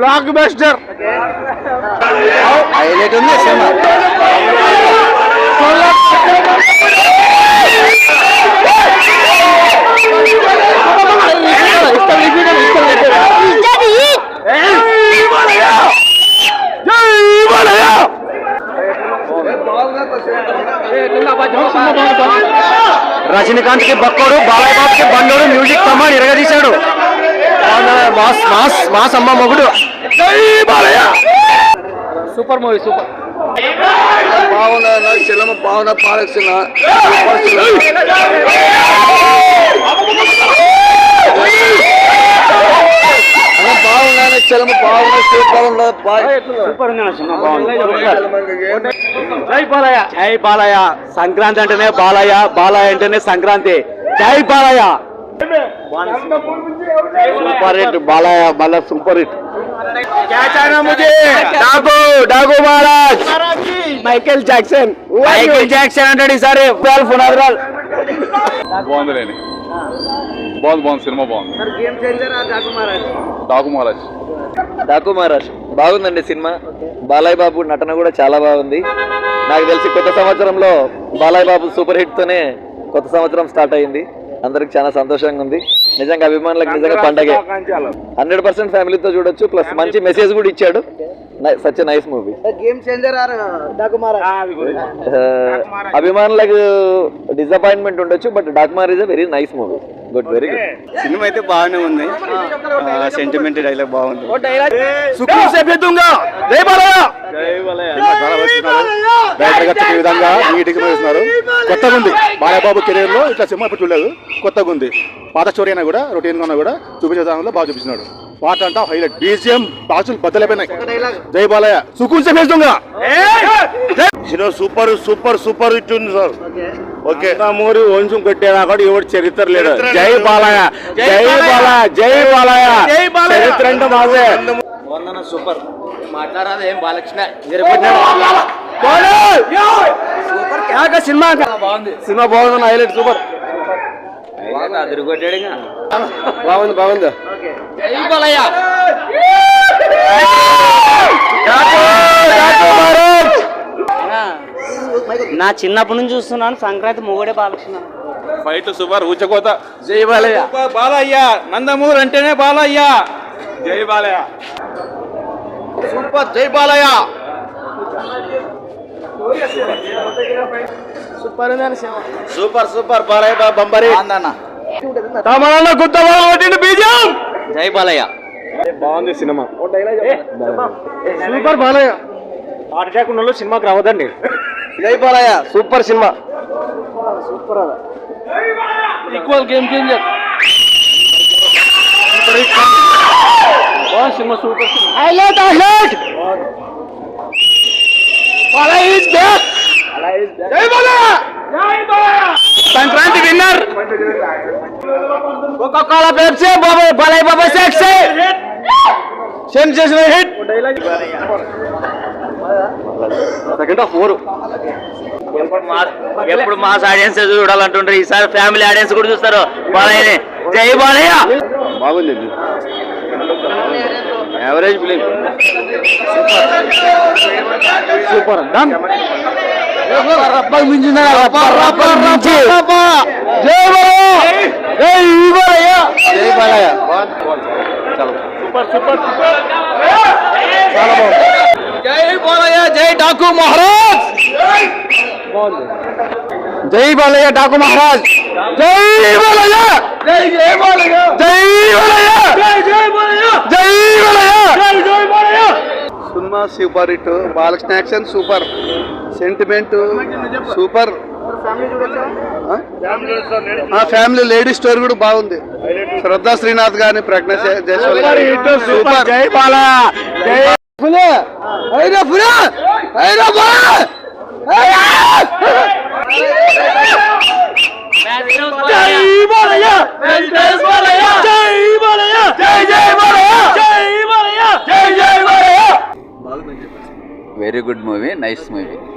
Block buster. Highlight ఉంది సినిమా. రజనీకాంత్కి బక్కోడు బాలయ్య బాబు కి బండోడు మ్యూజిక్ కమాండ్ నిరగదీశాడు మాస్ మాస్ మాస్ అమ్మ మొగుడు. Super movie super. బాగున్నా సినిమా బాగున్నా పాలక్షణ బాగున్నా సినిమా బాగున్నా సూపర్ ఉన్నది జై బాలయ్య. జై బాలయ్య. సంక్రాంతి అంటేనే బాలయ్య బాలయ్య అంటేనే సంక్రాంతి. జై బాలయ్య. సూపర్ హిట్ బాలయ్య మళ్ళా super hit. Daku Daku Maharaj Michael Jackson Michael Jackson అంటాడు ఈసారి ఫునాదరాల్ బాగుందిలేండి. బాగుంది బాగుంది సినిమా బాగుంది. డాకు మహారాజ్. డాకు మహారాజ్ బాగుందండి సినిమా. బాలయ్య బాబు నటన కూడా చాలా బాగుంది. నాకు తెలిసి కొత్త సంవత్సరంలో బాలయ్య బాబు సూపర్ హిట్ తోనే కొత్త సంవత్సరం స్టార్ట్ అయింది. అందరికి చాలా సంతోషంగా ఉంది. నిజంగా అభిమానులకు నిజంగా పండగే. హండ్రెడ్ పర్సెంట్ ఫ్యామిలీతో చూడొచ్చు ప్లస్ మంచి మెసేజ్ కూడా ఇచ్చాడు. Such nice movie. Game changer అభిమానులకు డిసప్పాయింట్మెంట్ ఉండొచ్చు but డాక్మార్ is a very nice movie good very good cinema అయితే బాగానే ఉంది. సెంటిమెంట్ డైలాగ్ బాగుంది. డైరెక్టర్ ఈ విధంగా నీట్గా వేస్తున్నారు కొత్తగా ఉంది బాలయ్యబాబు కెరీర్లో ఇట్లా సినిమా ఇప్పుడు చూడలేదు. కొత్తగా ఉంది పాత స్టోరీ అయినా కూడా రొటీన్గా ఉన్నా కూడా చూపించే దానిలో బాగా చూపిస్తున్నాడు. పాట అంతా హైలైట్. బీజిఎం బాసులు బద్దలైపోయినాయి జై బాలయ్య. సుకూన్ సే దొంగ. సినిమా సూపర్ సూపర్ సూపర్ హిట్ ఉంది సార్. ఓకే. మూరి వంశం కొట్టేనా కూడా ఎవరు చరిత్ర లేదు. జై బాలయ్య. జై బాలయ్య. జై బాలయ్య. చరిత్ర అంటే మాదే. సూపర్. మాట్లాడాలి ఏం బాలకృష్ణ? సినిమా బాగుంది. సినిమా బాగుంది హైలైట్ సూపర్. బాగుంది బాగుంది. నా చిన్నప్పటి నుంచి చూస్తున్నాను సంక్రాంతి మొగడే బాలకృష్ణ. ఫైట్ సూపర్ ఊచకోత. జై బాలయ్య. బాలయ్య. నందమూరు అంటేనే బాలయ్య. జై బాలయ్య. సూపర్ జై బాలయ్య. సూపర్ సూపర్ బాలయ్య బా- బంబరి. తమన్న గుత్త కొట్టిండు బీజం! జై బాలయ్య. బాగుంది సినిమా. సూపర్ బాలయ్య. హార్ట్ అటాక్ ఉన్న సినిమాకి రావద్దండి. జై బాలయ్య. సూపర్ సినిమా. Equal game changer cinema super highlight highlight Balayya is back జై Balayya Sankranti winner Coca Pepsi బాబా బాలయ్య బాబా sexy sensational hit second half four ఎప్పుడు మాస్ ఆడియన్స్ చూడాలంటుంటారు ఈసారి ఫ్యామిలీ ఆడియన్స్ కూడా చూస్తారు. బాలయ్యని జై బాలయ్య బాగుంది యావరేజ్ ఫిలిం సూపర్ డన్ మించిందా? జై బాలయ్య. జై బాలయ్య. జై బాలయ్య. చలో సూపర్ సూపర్ చాలా బాగుంది జై బాలయ్య జై డాకు మహారాజ్. జై బాలయ్య డాకు మహారాజ్. జై బాలయ్య. జై జై బాలయ్య. జై బాలయ్య. జై Balayya. Cinema super hit Balakrishna action super. Sentiment super. Family ladies story కూడా బాగుంది. శ్రద్ధా శ్రీనాథ్ గాని ప్రజ్ఞ సూపర్. జై ఫులే అయినా ఫులే అయినా బాలయ్య జై బాలయ్య జై జై బాలయ్య జై బాలయ్య జై జై బాలయ్య జై బాలయ్య జై జై బాలయ్య